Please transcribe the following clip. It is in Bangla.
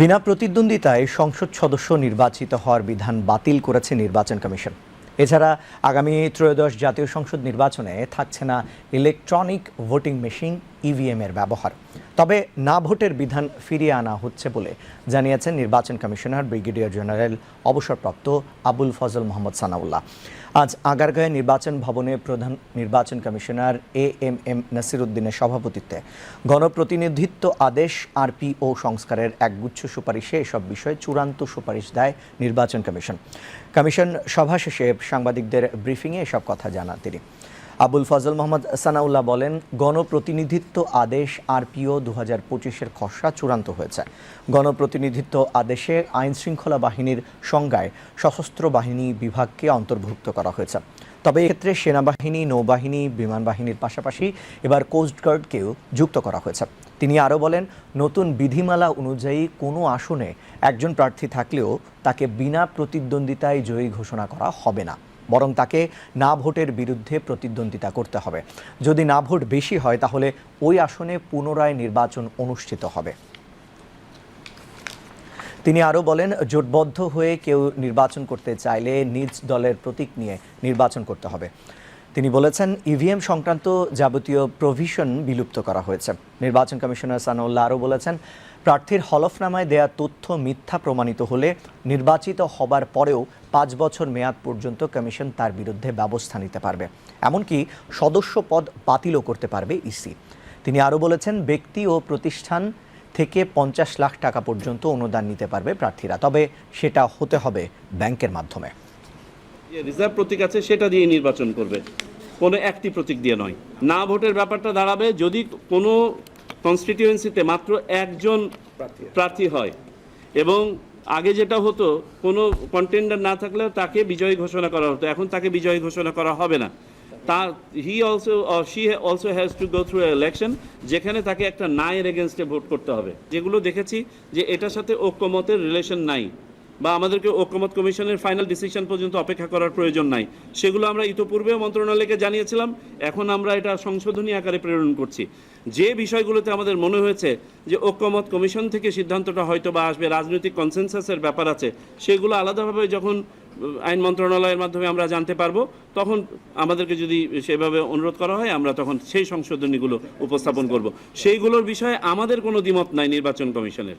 বিনা প্রতিদ্বন্দ্বিতায় সংসদ সদস্য নির্বাচিত হওয়ার বিধান বাতিল করেছে নির্বাচন কমিশন। এছাড়া আগামী ত্রয়োদশ জাতীয় সংসদ নির্বাচনে থাকছে না ইলেকট্রনিক ভোটিং মেশিন, ইভিএম এর ব্যবহার। তবে না ভোটের বিধান ফিরিয়ে আনা হচ্ছে বলে জানিয়েছেন নির্বাচন কমিশনার, ব্রিগেডিয়ার জেনারেল অবসরপ্রাপ্ত আবুল ফজল মোহাম্মদ সানাউল্লাহ। আজ আগারগাঁয়ে নির্বাচন ভবনে প্রধান নির্বাচন কমিশনার এ এম এম নাসিরুদ্দিনের সভাপতিত্বে গণপ্রতিনিধিত্ব আদেশ, আরপিও সংস্কারের একগুচ্ছ সুপারিশে এসব বিষয়ে চূড়ান্ত সুপারিশ দেয় নির্বাচন কমিশন। কমিশন সভা শেষে সাংবাদিকদের ব্রিফিংয়ে এসব কথা জানান তিনি। আবুল ফজল মোহাম্মদ সানাউল্লাহ বলেন, গণপ্রতিনিধিত্ব আদেশ আরপিও দু হাজার পঁচিশের খসড়া চূড়ান্ত হয়েছে। গণপ্রতিনিধিত্ব আদেশে আইন শৃঙ্খলা বাহিনীর সংজ্ঞায় সশস্ত্র বাহিনী বিভাগকে অন্তর্ভুক্ত করা হয়েছে। তবে এক্ষেত্রে সেনাবাহিনী, নৌবাহিনী, বিমান বাহিনীর পাশাপাশি এবার কোস্টগার্ডকেও যুক্ত করা হয়েছে। তিনি আরও বলেন, নতুন বিধিমালা অনুযায়ী কোনো আসনে একজন প্রার্থী থাকলেও তাকে বিনা প্রতিদ্বন্দ্বিতায় জয়ী ঘোষণা করা হবে না। বরং তাকে না ভোটের বিরুদ্ধে প্রতিদ্বন্দ্বিতা করতে হবে। যদি না ভোট বেশি হয়, তাহলে ওই আসনে পুনরায় নির্বাচন অনুষ্ঠিত হবে। তিনি আরও বলেন, জোটবদ্ধ হয়ে কেউ নির্বাচন করতে চাইলে নিজ দলের প্রতীক নিয়ে নির্বাচন করতে হবে। তিনি বলেছেন, ইভিএম সংক্রান্ত যাবতীয় প্রভিশন বিলুপ্ত করা হয়েছে। নির্বাচন কমিশনার সানাউল্লাহ আরও বলেছেন প্রার্থীর হলফনামায় দেয়া তথ্য মিথ্যা প্রমাণিত হলে নির্বাচিত হবার পরেও পাঁচ বছর মেয়াদ পর্যন্ত কমিশন তার বিরুদ্ধে ব্যবস্থা নিতে পারবে। এমনকি সদস্য পদ বাতিলও করতে পারবে ইসি। তিনি আরও বলেছেন, ব্যক্তি ও প্রতিষ্ঠান থেকে পঞ্চাশ লাখ টাকা পর্যন্ত অনুদান নিতে পারবে প্রার্থীরা। তবে সেটা হতে হবে ব্যাংকের মাধ্যমে। রিজার্ভ প্রতীক আছে, সেটা দিয়ে নির্বাচন করবে। কোনো একটি প্রতীক দিয়ে নয়। না ভোটের ব্যাপারটা দাঁড়াবে। যদি কোনো কনস্টিটিউয়েন্সিতে মাত্র একজন প্রার্থী হয়। এবং আগে যেটা হতো কোনো কন্টেন্ডার না থাকলেও তাকে বিজয়ী ঘোষণা করা হতো। এখন তাকে বিজয়ী ঘোষণা করা হবে না। তা he also she also has to go through election যেখানে তাকে একটা নায়ের এগেনস্টে ভোট করতে হবে। যেগুলো দেখেছি যে এটার সাথে ঐক্যমতের রিলেশন নাই। বা আমাদেরকে ঐক্যমত কমিশনের ফাইনাল ডিসিশন পর্যন্ত অপেক্ষা করার প্রয়োজন নাই। সেগুলো আমরা ইতোপূর্বেও মন্ত্রণালয়কে জানিয়েছিলাম, এখন আমরা এটা সংশোধনী আকারে প্রেরণ করছি। যে বিষয়গুলোতে আমাদের মনে হয়েছে যে ঐক্যমত কমিশন থেকে সিদ্ধান্তটা হয়তো বা আসবে, রাজনৈতিক কনসেনসাসের ব্যাপার আছে, সেগুলো আলাদাভাবে যখন আইন মন্ত্রণালয়ের মাধ্যমে আমরা জানতে পারব, তখন আমাদেরকে যদি সেভাবে অনুরোধ করা হয়, আমরা তখন সেই সংশোধনীগুলো উপস্থাপন করব। সেইগুলোর বিষয়ে আমাদের কোনো দ্বিমত নাই নির্বাচন কমিশনের।